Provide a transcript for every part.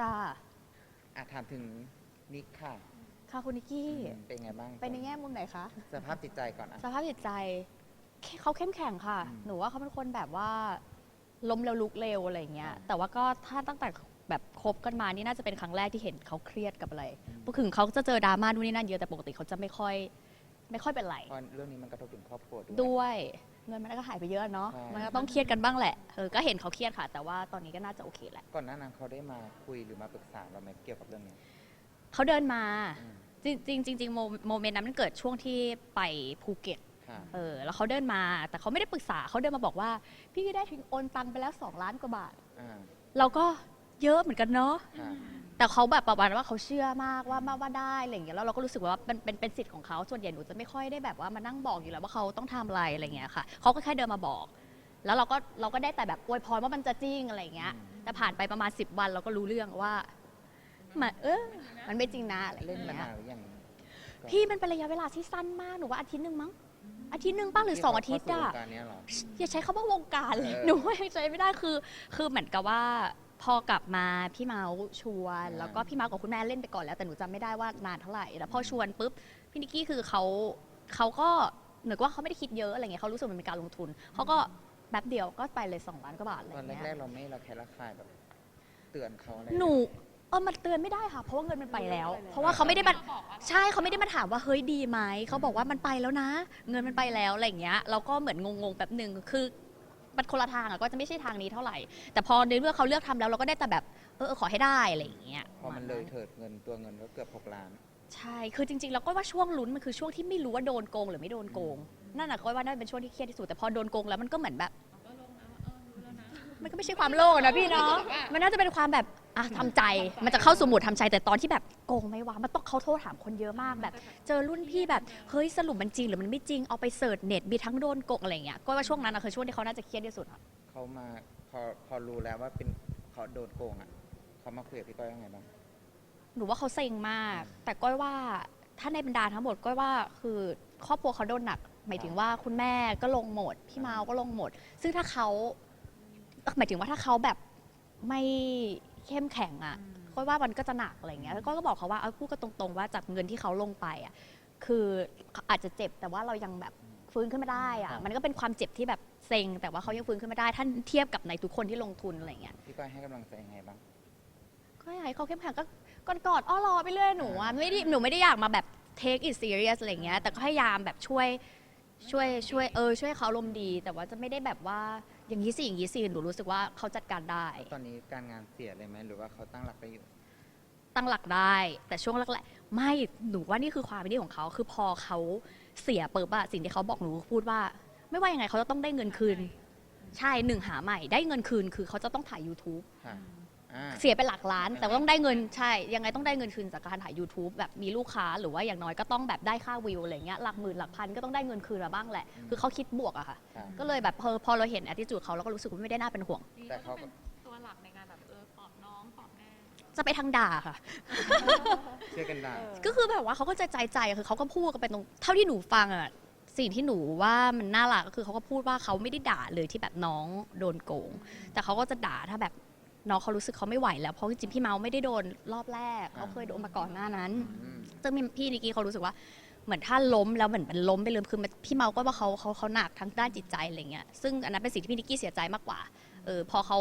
จ้าอะถามถึงนิกค่ะค่ะคุณนิกกี้อืมเป็นไงบ้างไปในแง่มุมไหนคะสภาพจิตใจก่อนอะ สภาพจิตใจเขาเข้มแข็งค่ะ อืมหนูว่าเขาเป็นคนแบบว่าล้มแล้วลุกเร็วอะไรอย่างเงี้ย แต่ว่าก็ถ้าตั้งแต่แบบคบกันมานี่น่าจะเป็นครั้งแรกที่เห็นเขาเครียดกับอะไรเพราะถึงเขาจะเจอดราม่านู่นนี่นั่นเยอะแต่ปกติเขาจะไม่ค่อย ไม่ค่อยเป็นไร เพราะเรื่องนี้มันกระทบถึงครอบครัวด้วย ด้วย เงินมันก็หายไปเยอะเนาะ ใช่ มันก็ต้องเครียดกันบ้างแหละ เออ ก็เห็นเขาเครียดค่ะ แต่ว่าตอนนี้ก็น่าจะโอเคแหละ ก่อนหน้านั้นเขาได้มาคุยหรือมาปรึกษาเราไหมเกี่ยวกับเรื่องนี้เขาเดินมา อืมจริงๆจริงๆโมโมเมนต์นั้นมันเกิดช่วงที่ไปภูเก็ต ค่ะเออ แล้วเขาเดินมา แต่เขาไม่ได้ปรึกษา เขาเดินมาบอกว่า พี่ได้ถึงโอนตังไปแล้ว 2 ล้านกว่าบาท อ่าเราก็เยอะเหมือนกันเนาะ ค่ะ แต่เขาแบบประมาณว่าเขาเชื่อมากว่ามาว่าได้อะไรอย่างเงี้ยแล้วเราก็รู้สึกว่าเป็นเป็นเป็นสิทธิ์ของเขาส่วนใหญ่หนูจะไม่ค่อยได้แบบว่ามานั่งบอกอยู่แล้วว่าเขาต้องทำอะไรอะไรเงี้ยค่ะเขาก็แค่เดินมาบอก แล้วเราก็เราก็ได้แต่แบบอวยพรว่ามันจะจริงอะไรเงี้ย แต่ผ่านไปประมาณ 10 วันเราก็รู้เรื่องว่ามันเออมันไม่จริงนะอะไรเล่นเงี้มายนานหรือยังพี่มันเป็นระยะเวลาที่สั้นมากหนูว่าอาทิตย์หนึ่งมั้งอาทิตย์หนึ่งป้าหรือสองอาทิตย์ที่อะเขาเข้าสู่วงการเนี้ยเหรอ อย่าใช้คำว่าวงการเลยเออ หนูยังใช้ไม่ได้คือ คือเหมือนกับว่า พอกลับมาพี่เมาส์ชวนอ่าแล้วก็พี่เมาส์กับคุณแม่เล่นไปก่อนแล้ว แต่หนูจำไม่ได้ว่านานเท่าไหร่แล้วพอชวนปุ๊บพี่นิกกี้คือเขาเขาก็เหมือนกับว่าเขาไม่ได้คิดเยอะอะไรเงี้ยเขารู้สึกมันเป็นการลงทุนเขาก็แป๊บเดียวก็ไปเลย2ล้านกว่าบาทอะไรตอนเงี้ยแรกๆเราไม่เราแค่ราคายแบบ เตือนเขาอะไรหนูเออมันเตือนไม่ได้ค่ะ เพราะว่าเงินมันไปแล้ว เพราะว่าเขาไม่ได้มาใช่เขาไม่ได้มาถามว่าเฮ้ยดีไหมเขาบอกว่ามันไปแล้วนะ เงินมันไปแล้วอะไรอย่างเงี้ยเราก็เหมือนงงๆแบบหนึ่งคือ มันคนละทางอะก็จะไม่ใช่ทางนี้เท่าไหร่ แต่พอในเมื่อเขาเลือกทำแล้วเราก็ได้แต่แบบเออเออขอให้ได้อะไรอย่างเงี้ยพอมันเลยเถิดเงินตัวเงินก็เกือบหกล้าน ใช่ คือจริงๆเราก็ว่าช่วงลุ้นมันคือช่วงที่ไม่รู้ว่าโดนโกงหรือไม่โดนโกง นั่นน่ะก็ว่าน่าจะเป็นช่วงที่เครียดที่สุด แต่พอโดนโกงแล้วมันก็เหมือนแบบ มันก็ไม่ใช่ความโลภอะนะพี่เนาะ มันน่าจะเป็นความแบบ อะทำใจมันจะเข้าสู่โหมดทำใจแต่ตอนที่แบบโกงไหม่วะมันต้องเขาโทษถามคนเยอะมากแบบ เจอรุ่นพี่แบบเฮ้ยสรุปมันจริงหรือมันไม่จริงเอาไปเสิร์ชเน็ตมีทั้งโดนโกงอะไรอย่างเงี้ยก็ว่าช่วงนั้นอะคือช่วงที่เขาน่าจะเครียดที่สุดอะเขามาพอพอรู้แล้วว่าเป็นเขาโดนโกงอะเขามาคุยกับพี่ก้อยว่าไงบ้าง หนูว่าเขาเซ็งมาก แต่ก้อยว่าถ้าในบรรดาทั้งหมดก้อยว่าคือครอบครัวเขาโดนหนัก หมายถึงว่าคุณแม่ก็ลงหมดพี่มาวก็ลงหมด ซึ่งถ้าเขาหมายถึงว่าถ้าเขาแบบไม่ เข้มแข็งอะก้อยว่ามันก็จะหนักอะไรเงี้ยแล้วก้อยก็บอกเขาว่าเอาพูดกันตรงๆว่าจากเงินที่เขาลงไปอะคืออาจจะเจ็บแต่ว่าเรายังแบบฟื้นขึ้นมาได้อะมันก็เป็นความเจ็บที่แบบเซ็ง แต่ว่าเขายังฟื้นขึ้นมาได้ถ้าเทียบกับในทุกคนที่ลงทุนอะไรเงี้ยพี่ก้อยให้กำลังใจยังไงบ้างก็อยากให้เขาเข้มแข็งก็กอดกอดๆอ้อรอไปเรื่อยหนูอะไม่ได้หนูไม่ได้อยากมาแบบ take it serious อะไรเงี้ยแต่ก็พยายามแบบช่วยช่วยช่วยเออช่วยเขาลมณ์ดี แต่ว่าจะไม่ได้แบบว่า อย่างนี้สิอย่างนี้สิหนูรู้สึกว่าเขาจัดการได้ ตอนนี้การงานเสียเลยไหมหรือว่าเขาตั้งหลักได้อยู่ ตั้งหลักได้ แต่ช่วงแรกๆไม่หนูว่านี่คือความเป็นดีของเขา คือพอเขาเสียเปิบอะสิ่งที่เขาบอกหนูพูดว่า ไม่ว่ายังไงเขาจะต้องได้เงินคืน ใช่หนึ่งหาใหม่ ได้เงินคืนคือเขาจะต้องถ่าย YouTube ค่ะ อ่า เสียไปหลักล้าน แต่ว่าต้องได้เงินใช่ ยังไงต้องได้เงินคืนจากการถ่าย YouTube แบบมีลูกค้าหรือว่าอย่างน้อยก็ต้องแบบได้ค่าวิวอะไรเงี้ยหลักหมื่นหลักพันก็ต้องได้เงินคืนมาบ้างแหละอืมคือเขาคิดบวกอะค่ะค่ะก็เลยแบบพอพอเราเห็น attitude เขาเราก็รู้สึกว่าไม่ได้น่าเป็นห่วง แต่เขาก็ เป็นตัวหลักในการแบบเออปลอบน้องปลอบแม่ จะไปทางด่าค่ะ เชื่อกันได้ ก็คือแบบว่าเขาก็จะใจใจคือเขาก็พูดกันไปตรงเท่าที่หนูฟังอะสิ่งที่หนูว่ามันน่ารักก็คือเขาก็พูดว่าเขาไม่ได้ด่าเลยที่แบบน้องโดนโกง แต่เขาก็จะด่าถ้าแบบ น้องเขารู้สึกเขาไม่ไหวแล้วเพราะจริงๆพี่เมาไม่ได้โดนรอบแรกเขาเคยโดนมาก่อนหน้านั้นอืมซึ่งมีพี่นิกกี้เขารู้สึกว่าเหมือนถ้าล้มแล้วเหมือนมันล้มไปเลยคือมันพี่เมาก็ว่าเขาเขาเขาหนักทั้งด้านจิตใจอะไรเงี้ยซึ่งอันนั้นเป็นสิ่งที่พี่นิกกี้เสียใจมากกว่าเออพอเขา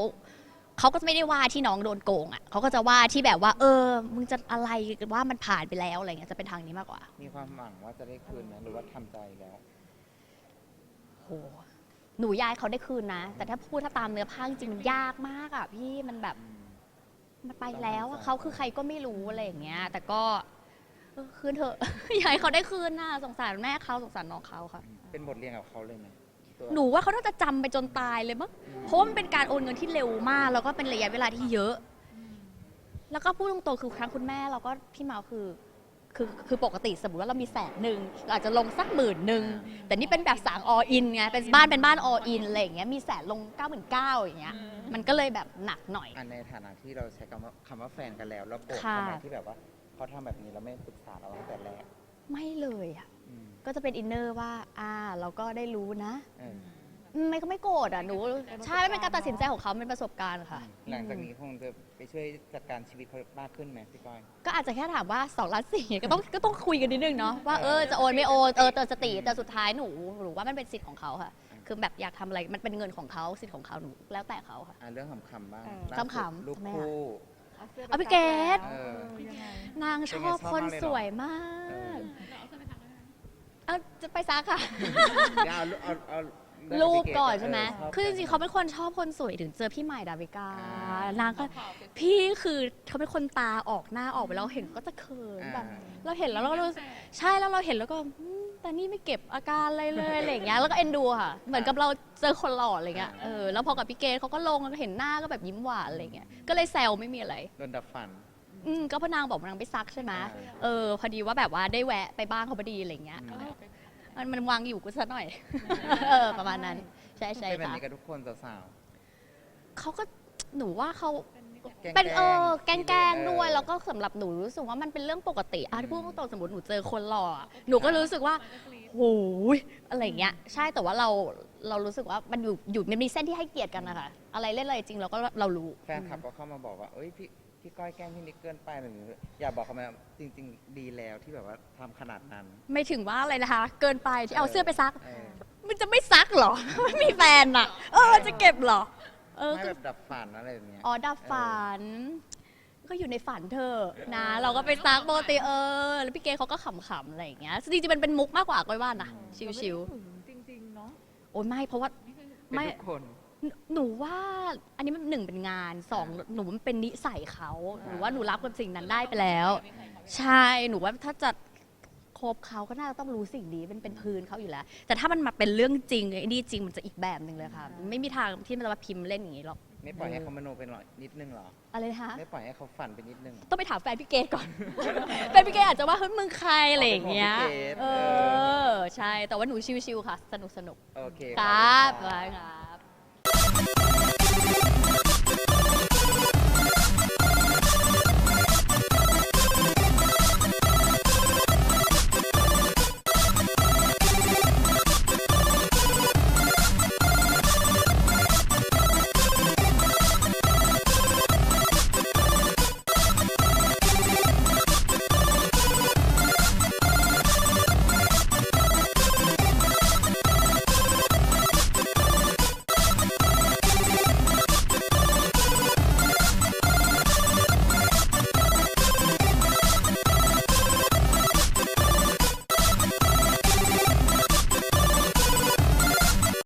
เขาก็จะไม่ได้ว่าที่น้องโดนโกงอะเขาก็จะว่าที่แบบว่า เออ มึงจะอะไรว่ามันผ่านไปแล้วอะไรเงี้ยจะเป็นทางนี้มากกว่า มีความหวังว่าจะได้คืนไหมหรือว่าทำใจแล้วโห หนูยายเขาได้คืนนะ แต่ถ้าพูดถ้าตามเนื้อผ้าจริงๆมันยากมากอะพี่มันแบบอืมมันไปแล้วอะต้องเขาคือใครก็ไม่รู้อะไรอย่างเงี้ย แต่ก็เออคืนเถอะอยากให้เขาได้คืนน่ะสงสารแม่เขาสงสารน้องเขาค่ะ เป็นบทเรียนกับเขาเลยไหมตัวหนูว่าเขาน่าจะจำไปจนตายเลยมั้งอืมเพราะว่ามันเป็นการโอนเงินที่เร็วมาก แล้วก็เป็นระยะเวลาที่เยอะ แล้วก็พูดตรงๆคือครั้งคุณแม่เราก็พี่เมาคือ คือคือปกติสมมติว่าเรามีแสนหนึ่งเราอาจจะลงสักหมื่นหนึ่งแต่นี่เป็นแบบสางออินไงเป็นบ้านเป็นบ้านออินอะไรอย่างเงี้ยมีแสนลง9ก้าหมื่นเก้าอย่างเงี้ยมันก็เลยแบบหนักหน่อย อันในฐานะที่เราใช้คำว่าคำว่าแฟนกันแล้วเราโกรธค่ะ ทำไมที่แบบว่าเขาทำแบบนี้เราไม่ปรึกษาเราตั้งแต่แรกไม่เลยอะอืมก็จะเป็นอินเนอร์ว่าอ่าเราก็ได้รู้นะ เออ ไม่ก็ไม่โกรธอะหนูใช่ไม่เป็นการตัดสินใจของเขาเป็นประสบการณ์ค่ะ หลังจากนี้คงจะไปช่วยจัดการชีวิตเขามากขึ้นไหมพี่ก้อย ก็อาจจะแค่ถามว่า2ล้านสี่ก็ต้องก็ต้องคุยกันนิดนึงเนาะว่าเออจะโอนไม่โอนเออเตือนสติแต่สุดท้ายหนูหนูว่ามันเป็นสิทธิ์ของเขาค่ะ คือแบบอยากทำอะไรมันเป็นเงินของเขาสิทธิ์ของเขาหนูแล้วแต่เขาค่ะ อะเรื่องขำๆบ้างเออ ล่าสุดขำๆลูกทำไมอะคู่ เอาพี่เกดเออ นางชอบคนสวยมากเราเอาเสื้อไปซักได้ไหมเอาจะไปซักค่ะ เดี๋ยวเอาเอาเอาเง รูปพี่เดก่อนใช่ไหมเชบคือจริงๆเขาเป็นคนชอบคนสวยถึงเจอพี่ใหม่ดาวิกาอ่านางก็ขาวๆเป็นพี่คือเขาเป็นคนตาออกหน้าออกไปแล้วเห็นก็จะเขินแบบ เราเห็นแล้วเราก็รู้สึกใช่แล้วเราเห็นแล้วก็อืมแต่นี่ไม่เก็บอาการอะไรเลยอะไรอย่างเงี้ยแล้วก็เอ็นดูค่ะ เหมือนกับเราเจอคนหล่ออะไรเงี้ยเออแล้วพอกับพี่เกดเขาก็ลงแล้วก็เห็นหน้าก็แบบยิ้มหวานอะไรเงี้ยก็เลยแซวไม่มีอะไร โดนดับฝัน อืมก็พอนางบอกว่านางไปซักใช่ไหมอ่าเออ พอดีว่าแบบว่าได้แวะไปบ้านเขาพอดีอะไรเงี้ยอืม มันมันวางอยู่กูซะหน่อย เออประมาณนั้น ใช่ใช่เป็นแบบค่ะนี้กับทุกคนสาว เขาก็หนูว่าเขาๆแกล้งๆเป็นเออแกล้งๆด้วย เออแล้วก็สำหรับหนูรู้สึกว่ามันเป็นเรื่องปกติอะที่พูดตรงๆสมมติหนูเจอคนหล่ออะหนูก็รู้สึกว่ามันก็กรี๊ดโหยอะไรอย่างเงี้ย ใช่แต่ว่าเราเรารู้สึกว่ามันอยู่อยู่มันมีเส้นที่ให้เกียรติกันนะคะอะไรเล่นอะไรจริงเราก็เรารู้แฟนคลับก็เข้ามาบอกว่า เอ้ยพี่ พี่ก้อยแกล้งพี่นิกเกินไปหรืออยากบอกเขาไหมว่าจริง ๆ ดีแล้วที่แบบว่าทำขนาดนั้นไม่ถึงว่าอะไรนะคะ เกินไปที่เอาเสื้อไปซัก เออมันจะไม่ซักเหรอ ไม่มีแฟนอะ เออจะเก็บเหรอ เออไม่ก็แบบดับฝันอะไรอย่างเงี้ย อ๋อดับฝัน ก็อยู่ในฝันเธอะนะ เราก็ไปซักปกติเออ แล้วพี่เกเขาก็ขำๆอะไรอย่างเงี้ยจริงๆมันเป็นมุกมากกว่าก้อยว่านะ ชิวจริงๆเนาะๆ โอ้ยไม่เพราะว่า เป็นไม่ ทุกคน หนูหนูว่าอันนี้มันหนึ่งเป็นงานสองหนูมันเป็นนิสัยเขาหนูว่าหนูรับกับสิ่งนั้นได้ไปแล้ว ใช่หนูว่าถ้าจะคบเขาก็น่าจะต้องรู้สิ่งนี้เป็นเป็นพื้นเขาอยู่แล้ว แต่ถ้ามันมาเป็นเรื่องจริงไอ้นี่จริงมันจะอีกแบบหนึ่งเลยค่ะ ไม่มีทางที่มันจะมาพิมพ์เล่นอย่างนี้หรอกไม่ปล่อยให้เขามโนเป็นหรอนิดนึงเหรอ อะไรนะคะไม่ปล่อยให้เขาฝันไปนิดนึง ต้องไปถามแฟนพี่เกดก่อน แฟนพี่เกดอาจจะว่าเฮ้ยมึงใครอะไรอย่างเงี้ยอ๋อเป็นของพี่เกด เออใช่แต่ว่าหนูชิวๆค่ะ สนุกสนุกโอเคๆครับ ขอบคุณบายครับ